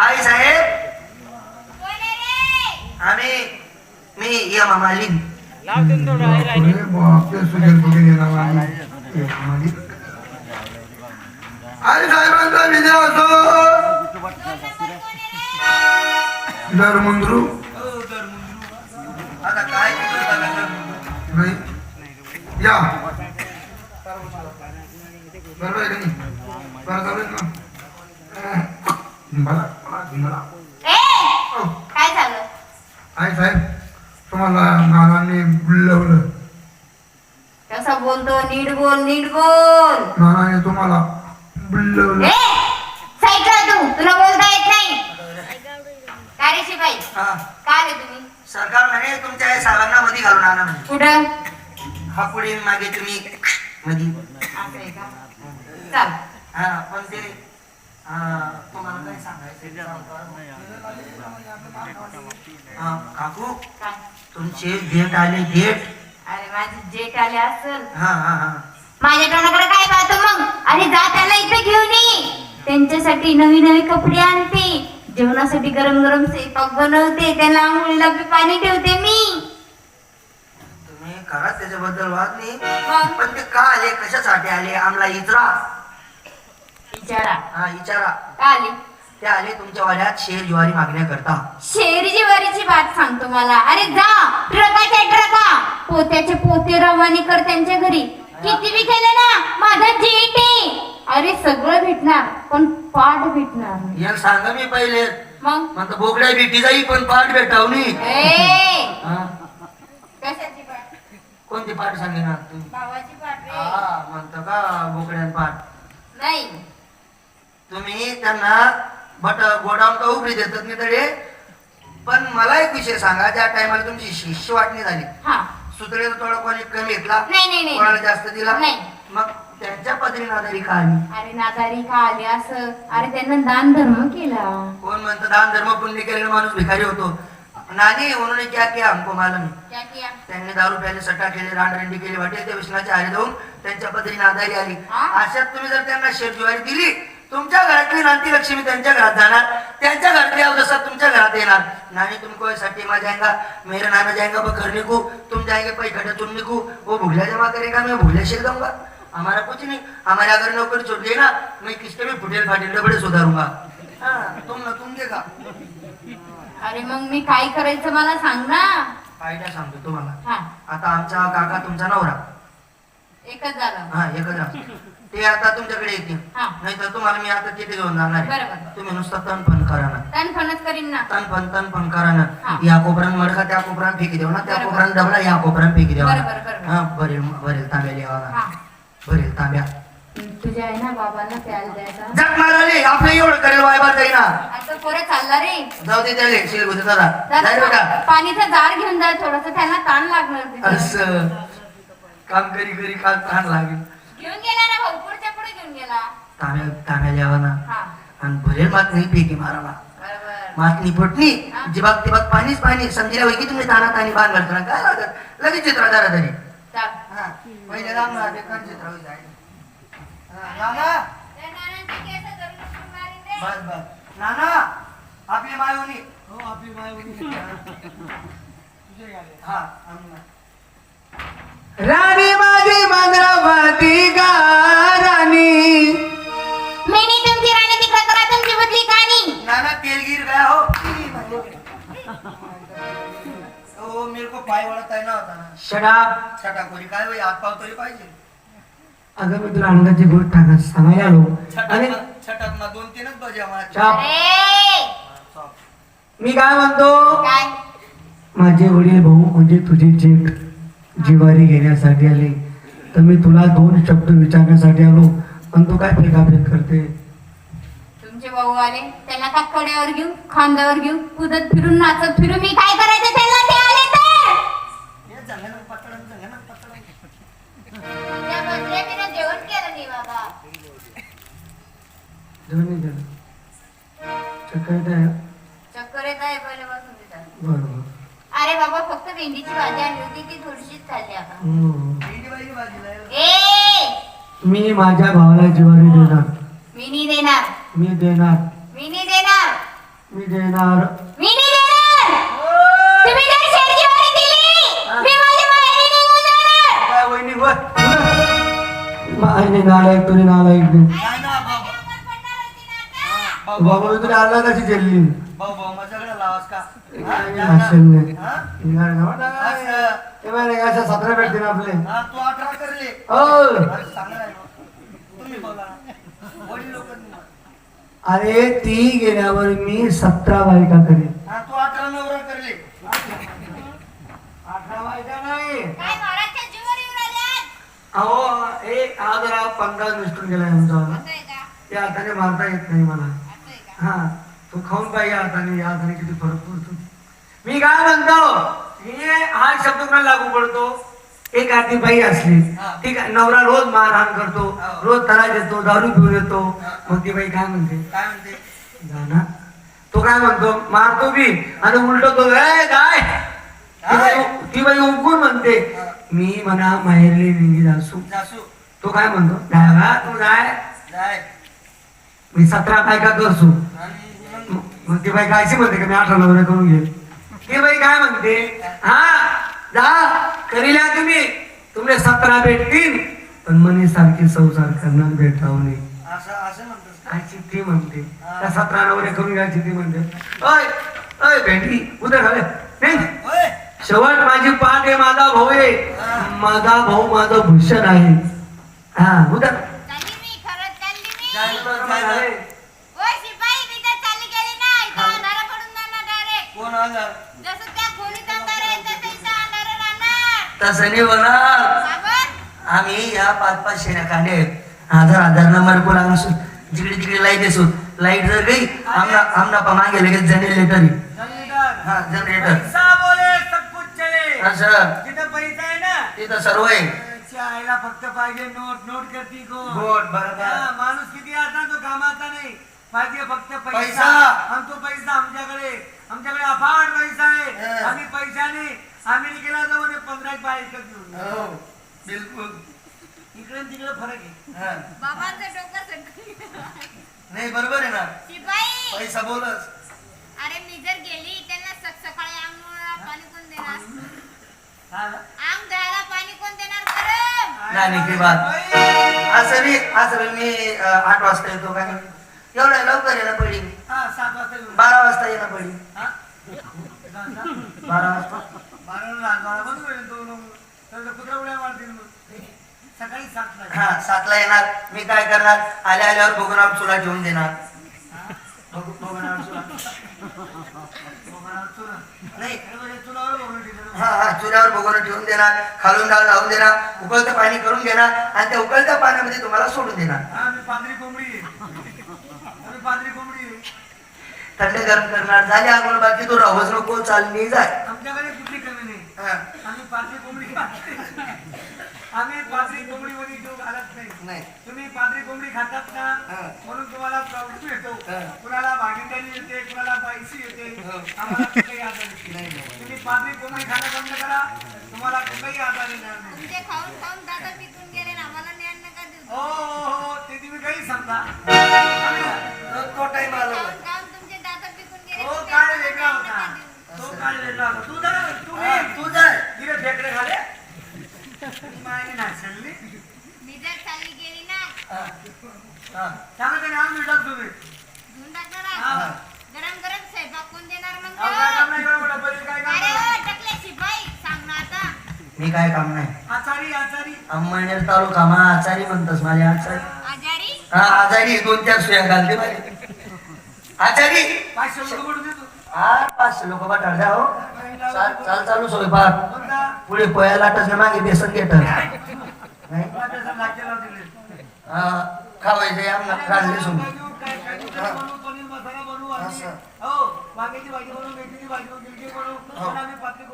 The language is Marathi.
आई साहेब? आम्ही मी यमा मालिक. आई साहेबांचा विजय असो. दर मुंद्रू. आता काय. नाही. या. बरोबर आहे का नाही? बरोबर आहे ना? अं, मला मला- मला ए अहो, काय झालं आई साहेब तुम्हाला नानांनी बुलवलं कसं बोलतो नीट बोल नीट बोल नानाने तुम्हाला बुलवलं ए साईडला तू तुला बोलता येत नाही. काय रे शिपाई? हा. काय रे तुम्ही? सरकार म्हणे तुमच्या या घालून आणा म्हणे. कुठं? हा पुढे मागे तुम्ही मध्ये असं आहे का? चल. हा पण ते हा, तुम्हाला काय सांगायचं हा, काकू काय? तुमचे भेट आले भेट. अरे माझे जेट आले असेल. हा हा हा. माझ्या तोंडाकडे काय पाहतो मग? अरे जा त्याला इथे घेऊन ये. त्यांच्यासाठी नवी नवी कपडे आणते. जेवणासाठी गरम गरम स्वयंपाक बनवते. त्याला आंघोळीला बी पाणी ठेवते मी. तुम्ही करा त्याच्याबद्दल वाद नाही? पण ते का आले? कशासाठी आले? आम्हाला इचरा. विचारा हा इचारा. का आली? ते आले तुमच्या वाड्यात शेर ज्वारी मागण्याकरता शेरीची वारीची बात सांगतो मला. अरे जा ट्रकाच्या ट्रका पोत्याचे पोते रवानी कर त्यांच्या घरी. किती बी केलं ना माझा जेट अरे सगळं भेटणार पण पाठ भेटणार नाही. याला सांगा मी पहिले. मग? म्हणतो बोकड्या भेटी जाई पण पाठ भेटावनी. ए! कशाची पाठ? कोणती पाठ सांगेना तुम्ही? भावाची पाठ रे. हा म्हणतो का बोकड्यान पाठ? नाही. तुम्ही त्यांना बट गोडाऊन का उघडी देतात मी तडे पण मला एक विषय सांगा ज्या टायमाला तुमची शिष्य वाटणी झाली हा. सुतळेचा थोडा कोणी कमी घेतला? नाही नाही नाही. कोणाला जास्त दिला? नाही. मग त्यांच्या पदरी नादारी का आली? अरे नादारी का आले असं? अरे त्यांना दान धर्म केला. कोण म्हणतं दान धर्म पुण्य केलेला माणूस भिकारी होतो. नानी उन्होंने क्या किया हमको मालूम. क्या किया? त्यांनी दारू प्यायले सट्टा केले रांडरंडी केली वाटेल त्या विष्णाच्या हारी जाऊन त्यांच्या पदरी नादारी आली? अशात तुम्ही जर त्यांना शेरज्वारी दिली तुमच्या घरातली नांदी लक्ष्मी त्यांच्या घरात जाणार. त्यांच्या घरातली अवदसा तुमच्या घरात येणार. नानी तुमको ऐसा मा जाएगा मेरे नाना जाएगा बकरने को तुम जाएंगे पैखटे चुनने को वो भूलिया जमा करेगा मैं भूलिया शेर दूंगा हमारा कुछ नहीं. हमारे अगर नौकरी छोड़ दी ना मैं किसके भी फुटेल फाटेल डबड़े सुधारूंगा. हाँ, तुम ना तुम देगा अरे मग मी काय करायचं मला सांग ना. आयडिया सांगतो तुम्हाला. आता आमचा काका तुमचा नवरा. एकच झालं. हा एकच राहा. ते आता तुमच्याकडे येतील. नाही तर तुम्हाला मी आता तिथे घेऊन जाणार आहे. तुम्ही नुसतं पण करा ना. तण फणच करीन ना. तण पण तण पण करा ना. या कोपऱ्यात मडका त्या कोपऱ्यात फेकी देऊ ना. त्या. कोपऱ्यात डबला या कोपऱ्यात फेकी देऊ बरोबर, बरोबर. हा बरेल बरेल तांब्या लिहावा ना. हा. बरेल तांब्या. तुझ्या आहे ना बाबांना प्यायला द्यायचा. जग माराले आपलं एवढं करेल वायबार जाईना आता पोरे चालला रे. जाऊ दे त्याले शिलगुते दादा जाय जरा बेटा. पा- पाणीचा जार घेऊन जा थोडस. त्यांना ताण लागणार तिथे. असं. काम करी करी काल ताण लागेल. घेऊन गेला ना भाऊ पुढच्या पुढे घेऊन गेला. तांब्या तांब्या लिहावा ना. हा. आणि भरेल मात नाही फेकी मारावा. बरोबर. मातनी फुटली. हा. जिबाक तिबाक पाणीच पाणी समजिल्या होई की तुम्ही ताना तानी बांध घालतो काय लागत लगेच चित्र जरा तरी चाल हा, पहिले राम राजे कोण चित्र होई जाय हा, नाना. त्या नानांची केस धरून उचलून मारीन रे. बस बस. नाना आपली मायवणी. हा आम्ही- राणी माझी मंद्रावती गा राणी? मेनी तुमची राणी करा तुमची नाना तेलगीर गया हो? ओ मेरे को पाय वळता आहे ना. होता ना काय होई? हात पाव तरी पाहिजे. अगं मी तुला अंगाची गोष्ट टाकत सांगायला आलो. आणि ना दोन तीनच बजे मला चाप. अरे! मी काय म्हणतो? काय? माझे वडील भाऊ म्हणजे तुझे जेठ. जिवारी घेण्यासाठी आले. तर मी तुला दोन शब्द विचारण्यासाठी आलो. पण तू काय फेकाफेक करते? तुमचे भाऊ आले. त्यांना का कड्यावर घेऊ खांद्यावर घेऊ कुदत फिरून नाचत फिरून मी काय करायचं? ते आले तर! जेवण केलं नाही बाबा. चक्कर आहे. चक्कर येत आहे पहिल्यापासून तिथं बरोबर अरे बाबा फक्त भेंडीची भाजी आणली होती ती थोडीशीच खाल्ली हम्म. ए! मी माझ्या भावाला जिवारी देणार. मी नाही देणार. मी देणार. मी नाही देणार. मी देणार. मी नाही देणार. तुम्ही जर दिली मी माझ्या माहेरी निघून जाणार. नालायक नालायक. बाबा तुला आला कशी जेलली भाऊ भाऊ माझ्याकडे लावास का? ते सतरा आपले. हा, तू अठरा करले. हो. अरे ती गेल्यावर मी सतरा बायका करेन. तू अठरा नवरा करले. अठरा बायका नाही? अहो एक हा जरा पंधरा मिस्टून गेलाय आमचा? त्या हाताने मारता येत नाही मला? हा. तू खाऊन पाहिजे हाताने या हाताने किती फरक पडतो. मी काय म्हणतो हे हा शब्द कोणाला लागू पडतो? एक आधी बाई असली. ठीक आहे नवरा रोज मारहाण करतो हा. रोज त्रास देतो दारू पिऊन येतो. मग ती बाई काय म्हणते? काय म्हणते? तो काय म्हणतो? मारतो बी. आणि उलटो तो "ए, काय ती बाई- उकून म्हणते मी म्हणा माहेरली निघी जासू. तो काय म्हणतो? "जाय बा, तू जाय. जाय. मी सतरा बायका करसू. आणि? मग ती बाई काय अशी म्हणते की मी अठरा नवऱ्या करून घे ती बाई काय म्हणते हा जा करील्या तुम्ही. तुमले सतरा भेटतील पण मनी सारखी संसार करणार भेटावं नाही चिठ्ठी म्हणते. त्या सतरा नवरे करून घ्या चिठ्ठी म्हणते. अय अय भेटी उद्या झाले. नाही शेवट माझी पाठ आहे माझा भाऊ आहे. माझा भाऊ माझं भूषण आहे. हा उद्या राहणार. तसं नाही होणार? आम्ही या पाच पाच कांडे हजार हजार नंबर कोण आमसू जिकडे तिकडे लाइट असू लाइट जर गई आमना आमना पा मागे लगेच जनरेटर हा जनरेटर पैसा बोले सब कुछ चले. असं जिथं पैसा आहे ना तिथं सर्व आहे. आईला फक्त पाहिजे नोट नोट करती बरोबर. हा, माणूस किती आता तो कामाचा नाही. पाहिजे फक्त पैसा. पैसा. आणि तो पैसा आमच्याकडे अफाट पैसा आहे हा. आम्ही पैशाने अमेरिकेला जाऊ आणि पंधरा बाय विकत घेऊन येऊ. हो बिलकुल इकडे आणि तिकडे फरक आहे हा. बाबांचं डोकं सटकलं. नाही बरोबर आहे ना शिपाई, पैसा बोलच अरे मी जर गेली त्यांना सक- सकाळी अंघोळीला पाणी कोण देणार पाणी कोण देणार नाही की बात. असं मी असं मी आठ वाजता येतो काय एवढ्या लवकर यायला पडली. हा, सात वाजता येऊ. बारा वाजता यायला पडली. हा? बारा वाजता? बाराला लहान बाळा बंद होईल तो मग. तर कुत्रा उड्या मारतील मग. सकाळी सातला. हा सातला येणार. मी काय करणार? आल्या आल्यावर बघून चुला ठेवून देणार बघू- बघूनावर चुला मोबाईलवर चुरा. नाही अरे म्हणजे चुलावर बघून चुल्यावर बघून ठेवून देणार खालून डाळ लावून देणार उकळतं पाणी करून घेणार आणि त्या उकळत्या पाण्यामध्ये तुम्हाला सोडून देणार. हा, पांढरी कोंबडी. पांढरी कोंबडी. थंड गरम करणार झाले आगोल बाकी तो राहूच नको चालली जाय. आमच्याकडे कुठली कमी नाही. आम्ही पांढरी कोंबडी आम्ही पांढरी कोंबडी मध्ये नाही. तुम्ही पांढरी कोंबडी खातात ना हा. म्हणून तुम्हाला प्रॉब्लेम येतो हा. कुणाला भागीदारी येते कुणाला पैसे येते. हो. आम्हाला कुठलाही आजार येत नाही. तुम्ही पांढरी कोंबडी खाणं बंद करा. तुम्हाला कुठलाही आजार येणार नाही. तुमचे खाऊन खाऊन दादा पिकून गेले ना मला ज्ञान नका देऊ. हो हो हो. ते तुम्ही काही समजा आम्ही- तो- तो टाइम आला खाऊन खाऊन तुमचे दादा पिकून गेले तो तुमचे काळ मला वेगळा ज्ञान होता नका देऊ. तो काळ वेगळा होता तू जरा तू हा, ये. तू जाय तिकडे फेकडे खाले मायने नाचली मी जर चालली गेली ना हा. हा. सांगा त्याने आम भेटत तुम्ही धुवून टाकणार हा. आ. गरम गरम स्वयंपाक कोण देणार मग अहो, काय काम नाही एवढं मोठं पहिले काय काम अरे नाही. ओ टकले शिपाई सांग ना आता मी काय काम नाही. आचारी आचारी. अंमळनेर तालुका मा आचारी म्हणतस माझे आचारी. हा आजारी. दोन चार सुया घालते आचारी. पाचशे रुपये पडून देतो. हा पाचशे लोक बटाळ द्या हो. चाल चाल चालू स्वयंपाक कोणता? पुढे पोया लाटच ना मागे बेसन घेत. नाही? वाट्याचा. खावायचे आम्हाला सोडून. काजू, काय बनवू, पनीर मसाला बनवू. हो वांग्याची भाजी बनवू मेथीची भाजी बनवू गिलकी बनवू. हो. आम्ही पातळी